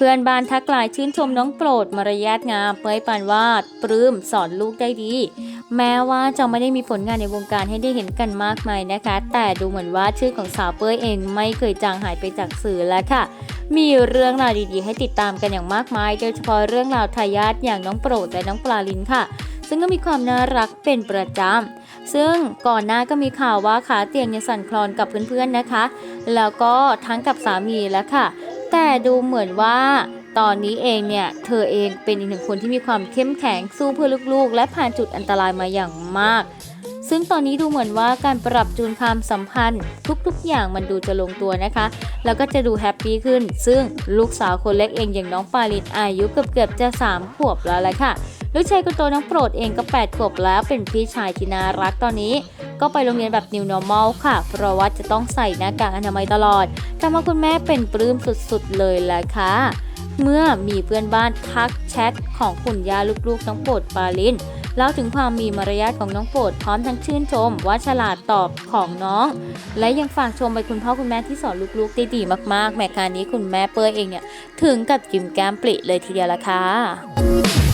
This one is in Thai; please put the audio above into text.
เพื่อนบ้านทักไลายชื่นชมน้องโปรดมารยาทงามเผยปานว่าปลื้มสอนลูกได้ดี แม้ว่าจะไม่ได้มีผลงานในวงการให้ได้เห็นกันมากมายนะคะ แต่ดูเหมือนว่าชื่อของสาวเป้ยเองไม่เคยจางหายไปจากสื่อแล้วค่ะ มีเรื่องราวดีๆ ให้ติดตามกันอย่างมากมาย โดยเฉพาะเรื่องราวทายาทอย่างน้องโปรดและน้องปลาลินค่ะ ซึ่งก็มีความน่ารักเป็นประจำซึ่งก่อนหน้าก็มีข่าวว่าขาเตียงยังสั่นคลอนกับเพื่อนๆนะคะ แล้วก็ทั้งกับสามีแล้วค่ะ แต่ดูเหมือนว่าตอนนี้เองเนี่ย เธอเองเป็นอีกหนึ่งคนที่มีความเข้มแข็งสู้เพื่อลูกๆ และผ่านจุดอันตรายมาอย่างมาก ซึ่งตอนนี้ดูเหมือนว่าการปรับจูนความสัมพันธ์ ทุกๆ อย่างมันดูจะลงตัวนะคะ แล้วก็จะดูแฮปปี้ขึ้น ซึ่งลูกสาวคนเล็กเองอย่างน้องปาลินอายุเกือบๆจะ3ขวบแล้วแหละค่ะ ลูกชายคนโตน้องโปรดเองก็8ขวบแล้วเป็นพี่ชายที่น่ารักตอนนี้ ก็ไปโรงเรียนแบบ New Normal ค่ะ เพราะว่าจะต้องใส่หน้ากากอนามัยตลอดทำให้คุณแม่เป็นปลื้มสุดๆเลยแหละค่ะ เมื่อมีเพื่อนบ้านทักแชทของคุณย่าลูกๆน้องโปรดปาลินเล่าถึงความมีมารยาทของน้องโปรดพร้อมทั้งชื่นชมว่าฉลาดตอบของน้อง และยังฝากชมไปคุณพ่อคุณแม่ที่สอนลูกๆได้ดีมากๆแม่การนี้คุณแม่เปิ้ลเองเนี่ยถึงกับยิ้มแก้มปริเลยทีเดียวละค่ะ